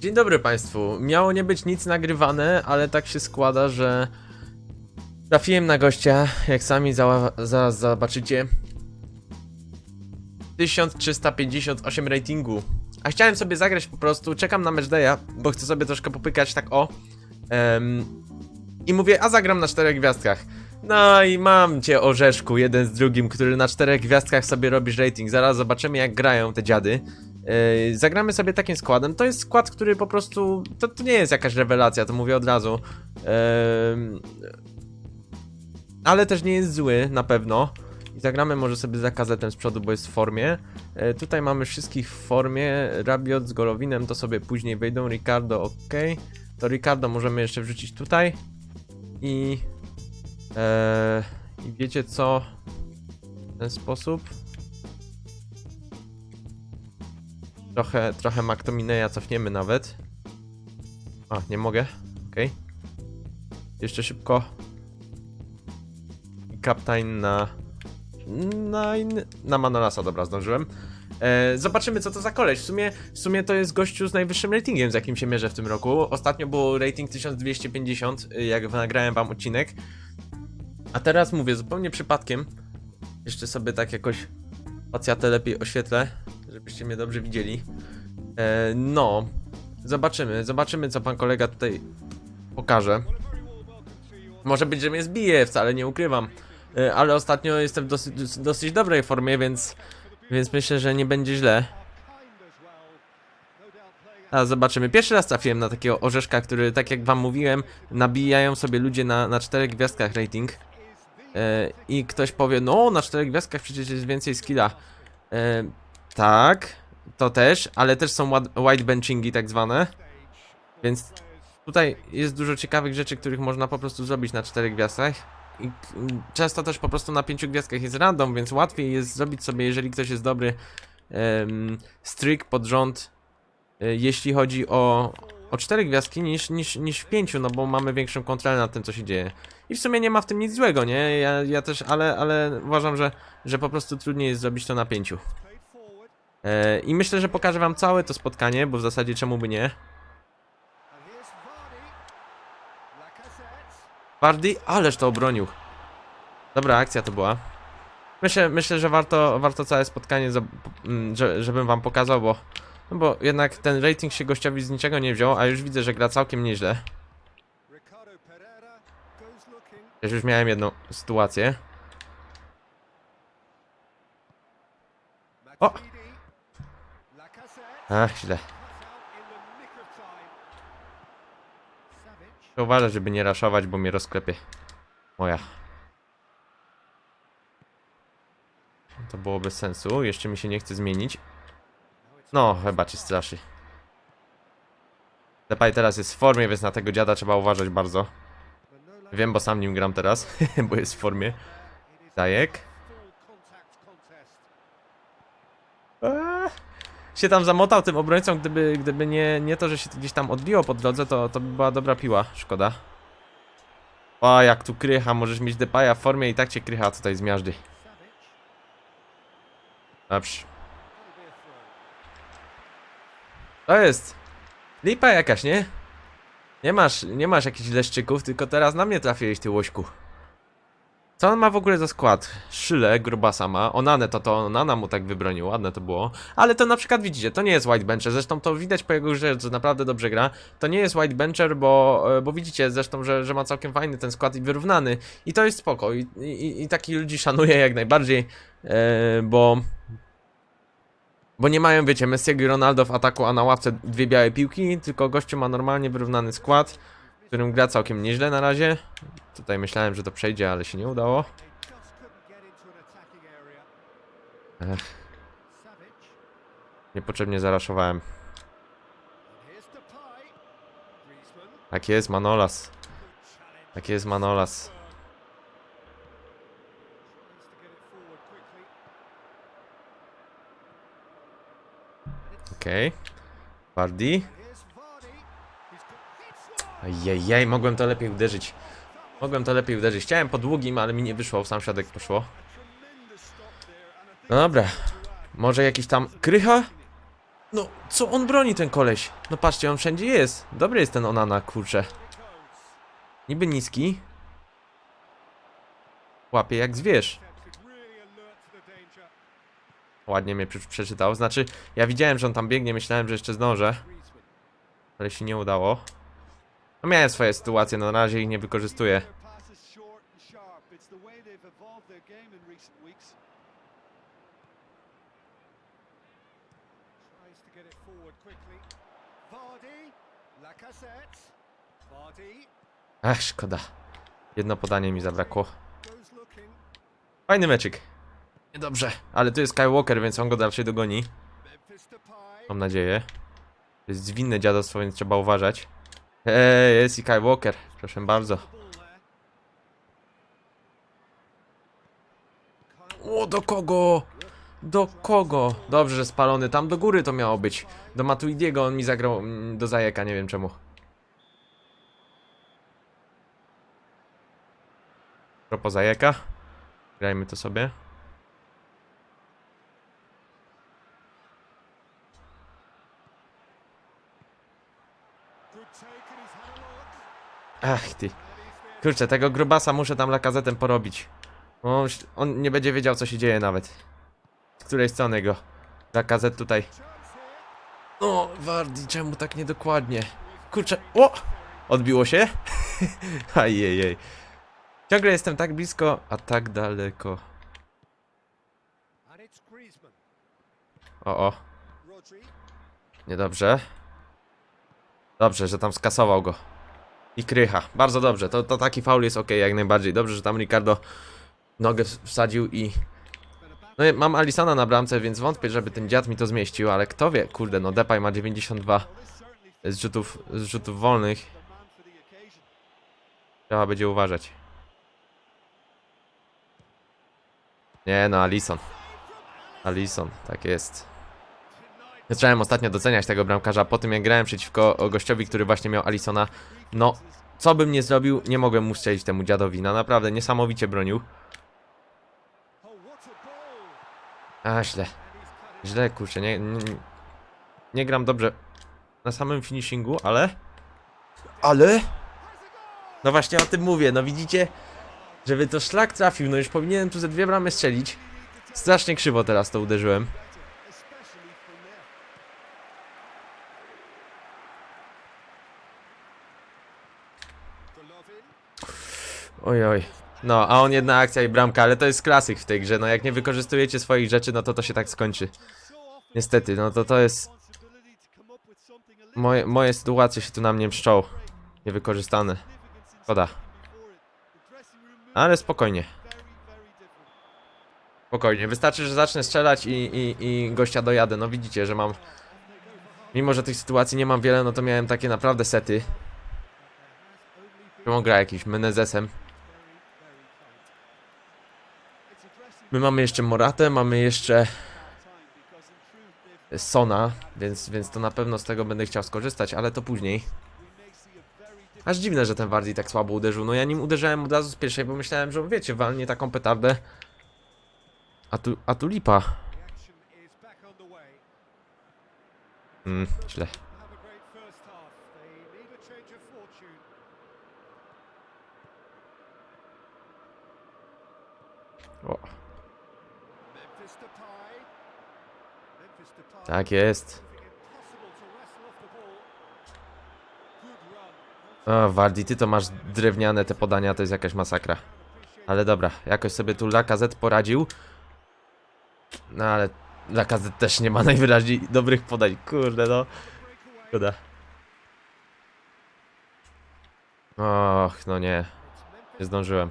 Dzień dobry Państwu. Miało nie być nic nagrywane, ale tak się składa, że trafiłem na gościa, jak sami za, zaraz zobaczycie. 1358 ratingu. A chciałem sobie zagrać po prostu, czekam na matchdaya, bo chcę sobie troszkę popykać tak o. Em, I mówię, a zagram na czterech gwiazdkach. No i mam cię orzeszku, jeden z drugim, który na czterech gwiazdkach sobie robisz rating. Zaraz zobaczymy jak grają te dziady. Yy, zagramy sobie takim składem. To jest skład, który po prostu. To, to nie jest jakaś rewelacja, to mówię od razu. Yy, ale też nie jest zły, na pewno. Zagramy może sobie za kazetem z przodu, bo jest w formie. Yy, tutaj mamy wszystkich w formie. Rabiot z Golowinem to sobie później wejdą. Ricardo, ok. To Ricardo możemy jeszcze wrzucić tutaj. I. I wiecie co? W ten sposób. Trochę, trochę McTominaya cofniemy nawet. A, nie mogę. Okej. Jeszcze szybko. I Captain na... Na, in... na Manolasa, dobra, zdążyłem. E, zobaczymy, co to za koleś. W sumie, w sumie to jest gościu z najwyższym ratingiem, z jakim się mierzę w tym roku. Ostatnio był rating 1250, y, jak nagrałem wam odcinek. A teraz mówię, zupełnie przypadkiem. Jeszcze sobie tak jakoś facjatę lepiej oświetlę, żebyście mnie dobrze widzieli. E, no, zobaczymy, zobaczymy co pan kolega tutaj pokaże. Może być, że mnie zbije, wcale nie ukrywam. E, ale ostatnio jestem w dosyć, dosyć dobrej formie, więc, więc myślę, że nie będzie źle. A zobaczymy. Pierwszy raz trafiłem na takiego orzeszka, który, tak jak wam mówiłem, nabijają sobie ludzie na, na czterech gwiazdkach rating. E, I ktoś powie, no na czterech gwiazdkach przecież jest więcej skilla. E, tak, to też, ale też są white benchingi tak zwane. Więc tutaj jest dużo ciekawych rzeczy, których można po prostu zrobić na czterech gwiazdkach. I często też po prostu na pięciu gwiazdkach jest random, więc łatwiej jest zrobić sobie, jeżeli ktoś jest dobry, um, stryk pod rząd, e, jeśli chodzi o, o cztery gwiazdki niż, niż, niż w pięciu, no bo mamy większą kontrolę nad tym, co się dzieje. I w sumie nie ma w tym nic złego, nie? Ja, ja też, ale, ale uważam, że, że po prostu trudniej jest zrobić to na pięciu. E, I myślę, że pokażę wam całe to spotkanie, bo w zasadzie czemu by nie. Wardy, ależ to obronił. Dobra akcja to była. Myślę, myślę że warto, warto całe spotkanie, mm, że, żebym wam pokazał, bo, no bo jednak ten rating się gościowi z niczego nie wziął, a już widzę, że gra całkiem nieźle. Ja już miałem jedną sytuację. O! Ach, źle. Uważać, żeby nie raszować, bo mnie rozklepie. Moja. To było bez sensu. Jeszcze mi się nie chce zmienić. No, chyba cię straszy. Depay teraz jest w formie, więc na tego dziada trzeba uważać bardzo. Wiem, bo sam nim gram teraz, bo jest w formie. Dajek. Eee, się tam zamotał tym obrońcą, gdyby, gdyby nie, nie to, że się gdzieś tam odbiło po drodze, to, to by była dobra piła, szkoda. O, jak tu krycha, możesz mieć Depaya w formie i tak cię krycha tutaj zmiażdży. Dobrze. To jest lipa jakaś, nie? Nie masz, nie masz jakichś leszczyków, tylko teraz na mnie trafiłeś, ty łośku. Co on ma w ogóle za skład? Szyle, grubasa ma. Onane to to Onana mu tak wybronił, ładne to było. Ale to na przykład widzicie, to nie jest White Bencher, zresztą to widać po jego grze, że naprawdę dobrze gra. To nie jest White Bencher, bo, e, bo widzicie zresztą, że, że ma całkiem fajny ten skład i wyrównany. I to jest spoko. I, i, i takich ludzi szanuję jak najbardziej, e, bo... Bo nie mają, wiecie, Messiego i Ronaldo w ataku, a na ławce dwie białe piłki, tylko gościu ma normalnie wyrównany skład, którym gra całkiem nieźle na razie. Tutaj myślałem, że to przejdzie, ale się nie udało. Ech, niepotrzebnie zaraszowałem. Tak jest, Manolas. Tak jest, Manolas. Okej. Okay. Wardy. Ajajaj, mogłem to lepiej uderzyć. Mogłem to lepiej uderzyć. Chciałem po długim, ale mi nie wyszło, w sam środek poszło. No dobra. Może jakiś tam krycha? No, co on broni ten koleś? No patrzcie, on wszędzie jest. Dobry jest ten Onana, kurczę. Niby niski. Łapie jak zwierz. Ładnie mnie prze- przeczytał. Znaczy, ja widziałem, że on tam biegnie, myślałem, że jeszcze zdążę. Ale się nie udało. No miałem swoje sytuacje, no na razie ich nie wykorzystuję. Ach, szkoda. Jedno podanie mi zabrakło. Fajny meczyk. Niedobrze. Ale tu jest Kyle Walker, więc on go dalej dogoni. Mam nadzieję. To jest zwinne dziadostwo, więc trzeba uważać. Eee, jest i Kyle Walker. Proszę bardzo. O, do kogo? Do kogo? Dobrze, że spalony. Tam do góry to miało być. Do Matuidiego on mi zagrał mm, do zajeka, nie wiem czemu. Propos zajeka. Grajmy to sobie. Ach ty. Kurczę, tego grubasa muszę tam lakazetem porobić. On, on nie będzie wiedział co się dzieje nawet. Z której strony go. Lakazet tutaj. Chance here. O, Wardi, czemu tak niedokładnie? Kurczę, o! Odbiło się? Ajejej. Ciągle jestem tak blisko, a tak daleko. O, o, niedobrze. Dobrze, że tam skasował go. I krycha. Bardzo dobrze. To, to taki faul jest ok, jak najbardziej. Dobrze, że tam Ricardo nogę ws- wsadził i... No i mam Alisona na bramce, więc wątpię, żeby ten dziad mi to zmieścił, ale kto wie, kurde, no Depay ma 92 Well, this certainly z rzutów, z rzutów wolnych. Trzeba będzie uważać. Nie no, Alison. Alison, tak jest. Zacząłem ostatnio doceniać tego bramkarza po tym jak grałem przeciwko gościowi, który właśnie miał Alisona. No, co bym nie zrobił, nie mogłem mu strzelić temu dziadowi. No naprawdę, niesamowicie bronił. A źle. Źle, kurczę, nie, nie, nie gram dobrze na samym finishingu, ale... Ale... No właśnie o tym mówię, no widzicie? Żeby to szlak trafił, no już powinienem tu ze dwie bramy strzelić. Strasznie krzywo teraz to uderzyłem. Oj, oj. No, a on jedna akcja i bramka, ale to jest klasyk w tej grze, no jak nie wykorzystujecie swoich rzeczy, no to to się tak skończy. Niestety, no to to jest... Moje, moje sytuacje się tu na mnie mszczą. Niewykorzystane. Szkoda. Ale spokojnie. Spokojnie, wystarczy, że zacznę strzelać i, i, i gościa dojadę. No widzicie, że mam. Mimo, że tych sytuacji nie mam wiele, no to miałem takie naprawdę sety. Którą gra jakiś Menezesem. My mamy jeszcze Moratę, mamy jeszcze Sona, więc, więc to na pewno z tego będę chciał skorzystać, ale to później. Aż dziwne, że ten Wardi tak słabo uderzył. No ja nim uderzałem od razu z pierwszej, bo myślałem, że wiecie, walnie taką petardę. A tu, a tu lipa. Mm, źle. Have Good run. O, Wardi, ty to masz drewniane te podania, to jest jakaś masakra. Ale dobra, jakoś sobie tu Lakazet poradził. No ale Lakazet też nie ma najwyraźniej dobrych podań. Kurde no. Szkoda. Och, no nie. Nie zdążyłem.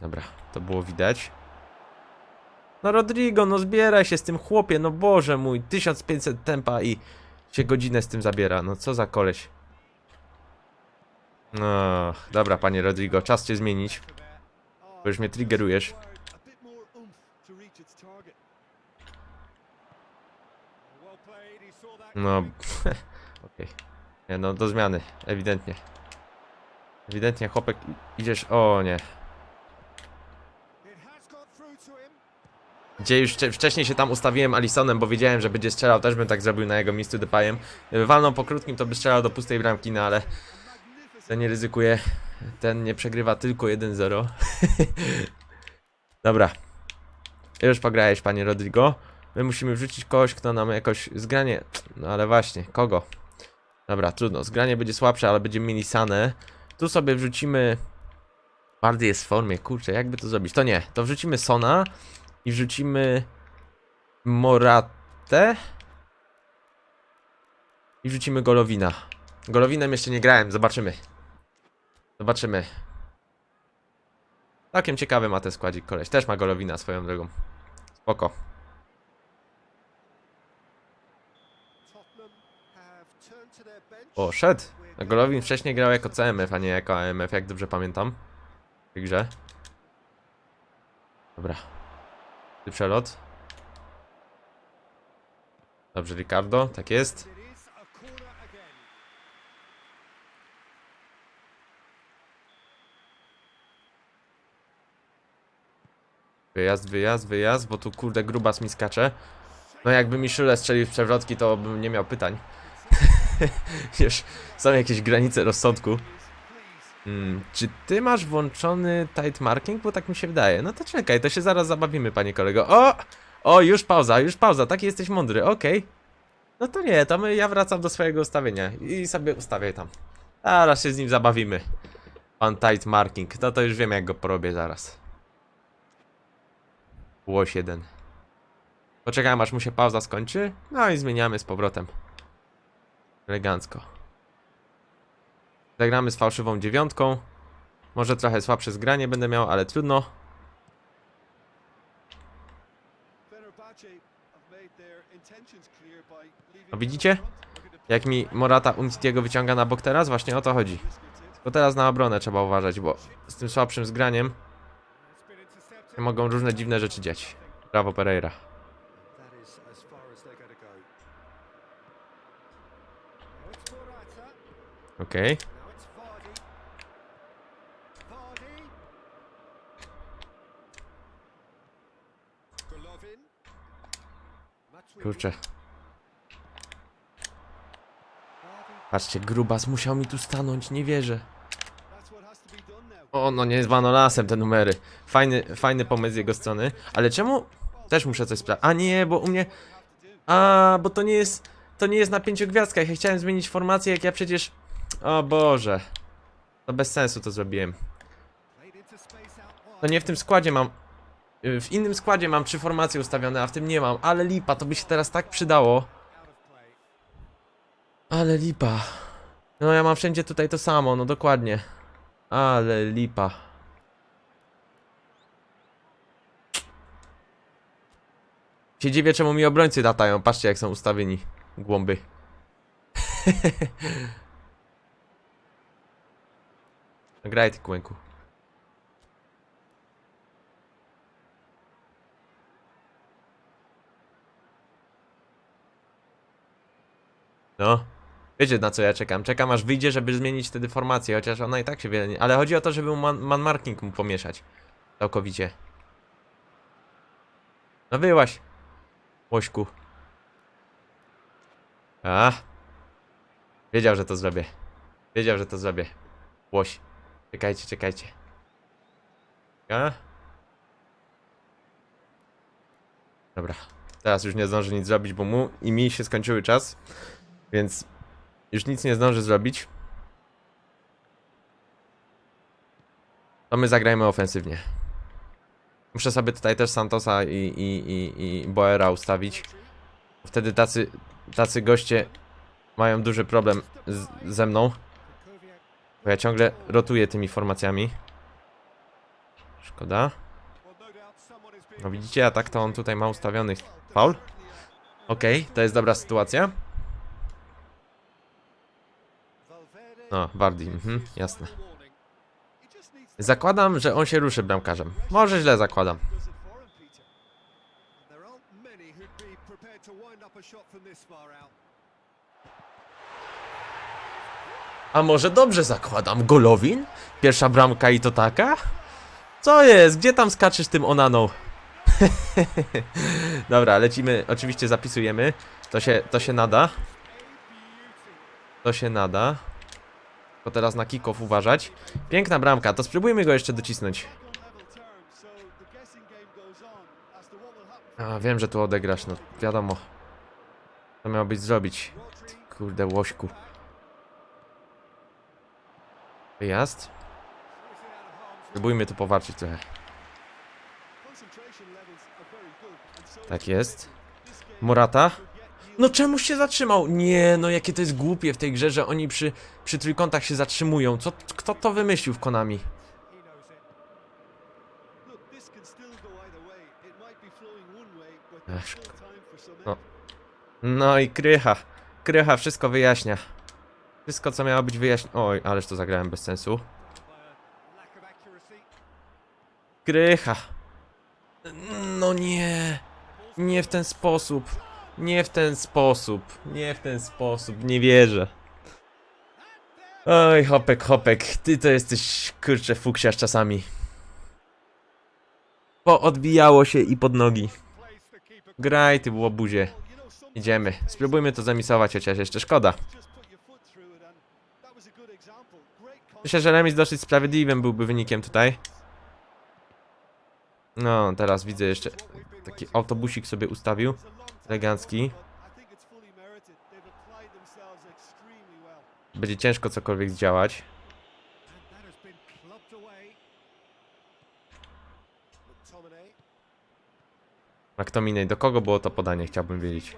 Dobra, to było widać. No Rodrigo, no zbieraj się z tym chłopie, no Boże mój, 1500 tempa i się godzinę z tym zabiera, no co za koleś. No, dobra panie Rodrigo, czas cię zmienić, bo już mnie triggerujesz. No, okej. Nie no, do zmiany, ewidentnie. Ewidentnie chłopek, idziesz, o nie. Gdzie już wcze- wcześniej się tam ustawiłem Alisonem, bo wiedziałem, że będzie strzelał, też bym tak zrobił na jego miejscu Depayem. Gdyby walnął po krótkim, to by strzelał do pustej bramki, no ale ten nie ryzykuje. Ten nie przegrywa tylko 1-0. Dobra. Już pograłeś, panie Rodrigo. My musimy wrzucić kogoś, kto nam jakoś zgranie. No ale właśnie, kogo? Dobra, trudno. Zgranie będzie słabsze, ale będziemy mieli Sanę. Tu sobie wrzucimy. Bardziej jest w formie, kurczę, jakby to zrobić? To nie, to wrzucimy Sona i wrzucimy Moratę i wrzucimy Golowina. Golowinem jeszcze nie grałem, zobaczymy. Zobaczymy. Całkiem ciekawy ma ten składzik koleś. Też ma Golowina swoją drogą. Spoko. O, szedł. Golowin wcześniej grał jako CMF, a nie jako AMF, jak dobrze pamiętam. W grze. Dobra. Przelot. Dobrze, Ricardo, tak jest. Wyjazd, wyjazd, wyjazd, bo tu kurde grubas mi skacze. No jakby mi szyle strzelił w przewrotki, to bym nie miał pytań. Wiesz, są jakieś granice rozsądku. Hmm, czy ty masz włączony tight marking? Bo tak mi się wydaje. No to czekaj, to się zaraz zabawimy, panie kolego. O! O, już pauza, już pauza, taki jesteś mądry, okej. No to nie, to my, ja wracam do swojego ustawienia i sobie ustawiaj tam. Zaraz się z nim zabawimy. Pan tight marking, no to już wiem jak go porobię zaraz. Łoś jeden. Poczekałem aż mu się pauza skończy. No i zmieniamy z powrotem. Elegancko. Zagramy z fałszywą dziewiątką. Może trochę słabsze zgranie będę miał, ale trudno. No widzicie? Jak mi Morata Umtitiego wyciąga na bok teraz? Właśnie o to chodzi. Tylko teraz na obronę trzeba uważać, bo z tym słabszym zgraniem mogą różne dziwne rzeczy dziać. Brawo Pereira. That is Kurczę. Patrzcie, grubas musiał mi tu stanąć, nie wierzę. O, no nie zwano lasem te numery. Fajny, fajny pomysł z jego strony. Ale czemu? Też muszę coś sprawdzić. A nie, bo u mnie... A, bo to nie jest... To nie jest na pięciu gwiazdkach. Ja chciałem zmienić formację, jak ja przecież... O Boże. To bez sensu to zrobiłem. To nie w tym składzie mam... y, W innym składzie mam trzy formacje ustawione, a w tym nie mam. Ale lipa, to by się teraz tak przydało. Ale lipa. No ja mam wszędzie tutaj to samo, no dokładnie. Ale lipa. Się dziwię czemu mi obrońcy latają, patrzcie jak są ustawieni. Głąby. Graj ty kłęku. No. Wiecie na co ja czekam? Czekam aż wyjdzie, żeby zmienić wtedy formację, chociaż ona i tak się wiele nie... Ale chodzi o to, żeby man, man mu pomieszać. Całkowicie. No wyłaś. Łośku. A. Wiedział, że to zrobię. Wiedział, że to zrobię. Łoś. Czekajcie, czekajcie. A. Dobra. Teraz już nie zdąży nic zrobić, bo mu i mi się skończyły czas. Więc już nic nie zdąży zrobić. To my zagrajmy ofensywnie. Muszę sobie tutaj też Santosa i, i, i, i Boera ustawić. Wtedy tacy, tacy goście mają duży problem z, ze mną. Bo ja ciągle rotuję tymi formacjami. Szkoda. No widzicie, a tak to on tutaj ma ustawiony faul. Okej, to jest dobra sytuacja. No, Wardi, mhm, jasne. Zakładam, że on się ruszy bramkarzem. Może źle zakładam. A może dobrze zakładam? Golowin? Pierwsza bramka i to taka? Co jest? Gdzie tam skaczesz tym onaną? Dobra, lecimy, oczywiście zapisujemy. To się, to się nada. To się nada. To teraz na kick-off uważać. Piękna bramka, to spróbujmy go jeszcze docisnąć. A, wiem, że tu odegrasz, no wiadomo. To miało być zrobić. Kurde, łośku. Wyjazd. Spróbujmy tu powalczyć trochę. Tak jest. Morata. No czemuż się zatrzymał? Nie, no jakie to jest głupie w tej grze, że oni przy, przy trójkątach się zatrzymują. Co, kto to wymyślił w Konami? Ech, no. No i krycha. Krycha wszystko wyjaśnia. Wszystko co miało być wyjaśnione. Oj, ależ to zagrałem bez sensu. Krycha. No nie. Nie w ten sposób. Nie w ten sposób. Nie w ten sposób. Nie wierzę. Oj, hopek, hopek. Ty to jesteś, kurczę, fuksiarz czasami. Poodbijało się i pod nogi. Graj, ty łobuzie. Idziemy. Spróbujmy to zamisować, chociaż jeszcze szkoda. Myślę, że remis dosyć sprawiedliwym byłby wynikiem tutaj. No, teraz widzę jeszcze taki autobusik sobie ustawił. Elegancki. Będzie ciężko cokolwiek zdziałać. McTominay, do kogo było to podanie? Chciałbym wiedzieć.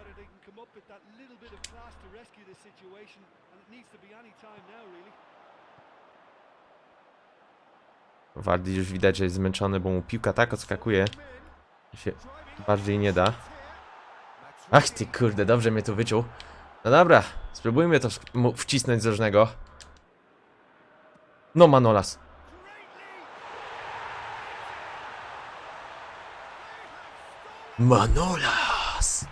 Wardy już widać, że jest zmęczony, bo mu piłka tak odskakuje, się bardziej nie da. Ach ty kurde, dobrze mnie tu wyczuł. No dobra, spróbujmy to wcisnąć z różnego. No Manolas. Manolas!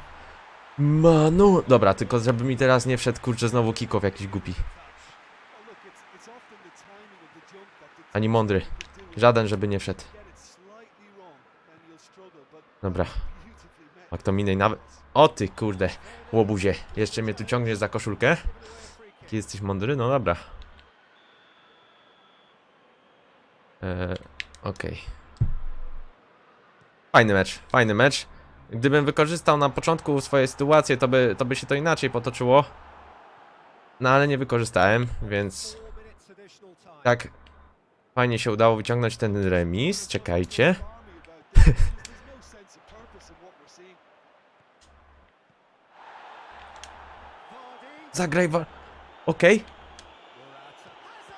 Manu... Dobra, tylko żeby mi teraz nie wszedł kurczę znowu kikow jakiś głupi. Ani mądry. Żaden, żeby nie wszedł. Dobra. McTominay nawet... O ty kurde, łobuzie. Jeszcze mnie tu ciągniesz za koszulkę? Jaki jesteś mądry? No dobra. Eee, okej. Fajny mecz, fajny mecz. Gdybym wykorzystał na początku swoje sytuacje, to by, to by się to inaczej potoczyło. No ale nie wykorzystałem, więc tak fajnie się udało wyciągnąć ten remis. Czekajcie. Zagraj wa... Okej.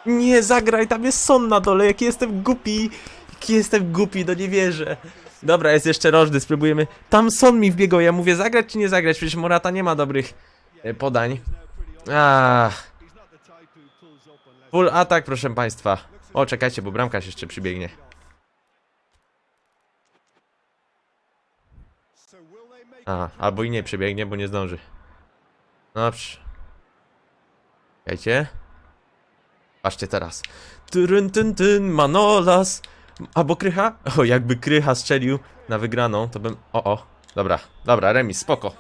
Nie, zagraj, tam jest son na dole, jaki jestem głupi. Jaki jestem głupi, no nie wierzę. Dobra, jest jeszcze rożny, spróbujemy. Tam son mi wbiegał, ja mówię zagrać czy nie zagrać, przecież Morata nie ma dobrych e, podań. Ach, full atak, proszę państwa. O, czekajcie, bo bramkarz jeszcze przybiegnie. A, albo i nie przybiegnie, bo nie zdąży. No. Czekajcie. Patrzcie teraz. Tyryn, tyn, tyn, Manolas. Albo Krycha? O, jakby Krycha strzelił na wygraną, to bym... O, o. Dobra, dobra, remis, spoko.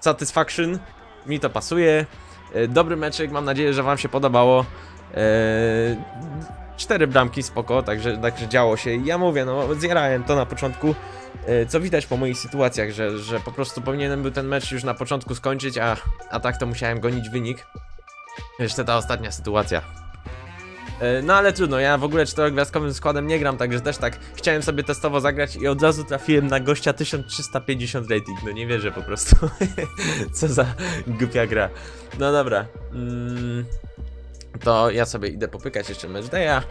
Satisfaction. Mi to pasuje. E, Dobry meczek, mam nadzieję, że wam się podobało. E, Cztery bramki, spoko, także, także działo się. Ja mówię, no, zjarałem to na początku. E, Co widać po moich sytuacjach, że, że po prostu powinienem był ten mecz już na początku skończyć, a, a tak to musiałem gonić wynik. Jeszcze ta ostatnia sytuacja. E, No ale trudno, ja w ogóle czterogwiazdkowym składem nie gram, także też tak chciałem sobie testowo zagrać i od razu trafiłem na gościa 1350 rating, no nie wierzę po prostu. Co za głupia gra. No dobra. Mm, to ja sobie idę popykać jeszcze mecz Day'a,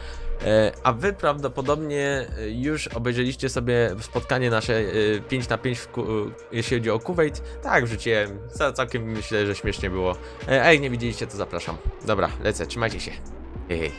e, a wy prawdopodobnie e, już obejrzeliście sobie spotkanie nasze e, 5 na 5 w, Ku- jeśli chodzi o Kuwait. Tak, wrzuciłem. Ca- Całkiem myślę, że śmiesznie było. E, A jak nie widzieliście, to zapraszam. Dobra, lecę, trzymajcie się. Hej, hej.